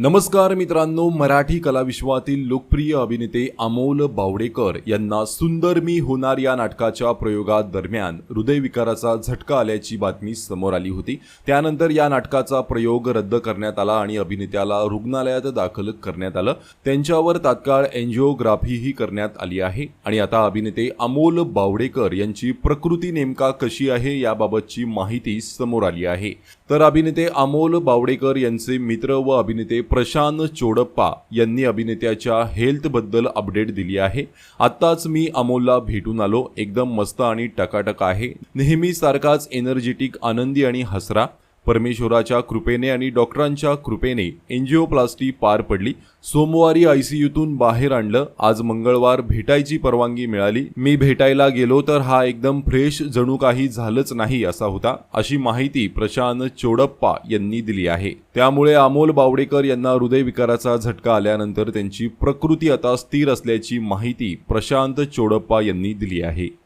नमस्कार मित्रांनो मराठी कलाविश्वातील लोकप्रिय अभिनेते अमोल बावडेकर यांना सुंदर मी होणार या नाटकाच्या प्रयोगादरम्यान हृदयविकाराचा झटका आल्याची बातमी समोर आली होती. त्यानंतर या नाटकाचा प्रयोग रद्द करण्यात आला आणि अभिनेत्याला रुग्णालयात दाखल करण्यात आलं. त्यांच्यावर तात्काळ एन्जिओग्राफीही करण्यात आली आहे. आणि आता अभिनेते अमोल बावडेकर यांची प्रकृती नेमका कशी आहे याबाबतची माहिती समोर आली आहे. तर अभिनेते अमोल बावडेकर यांचे मित्र व अभिनेते प्रशांत चोडप्पा यांनी अभिनेत्याच्या हेल्थबद्दल अपडेट दिली आहे. आत्ताच मी अमोलला भेटून आलो. एकदम मस्त आणि टकाटक आहे. नेहमी सारखाच एनर्जेटिक आनंदी आणि हसरा. परमेश्वराच्या कृपेने आणि डॉक्टरांच्या कृपेने एन्जिओप्लास्टी पार पडली. सोमवारी आयसीयूतून बाहेर आणलं. आज मंगळवार भेटायची परवानगी मिळाली. मी भेटायला गेलो तर हा एकदम फ्रेश जणू काही झालंच नाही असा होता. अशी माहिती प्रशांत चोडप्पा यांनी दिली आहे. त्यामुळे अमोल बावडेकर यांना हृदयविकाराचा झटका आल्यानंतर त्यांची प्रकृती आता स्थिर असल्याची माहिती प्रशांत चोडप्पा यांनी दिली आहे.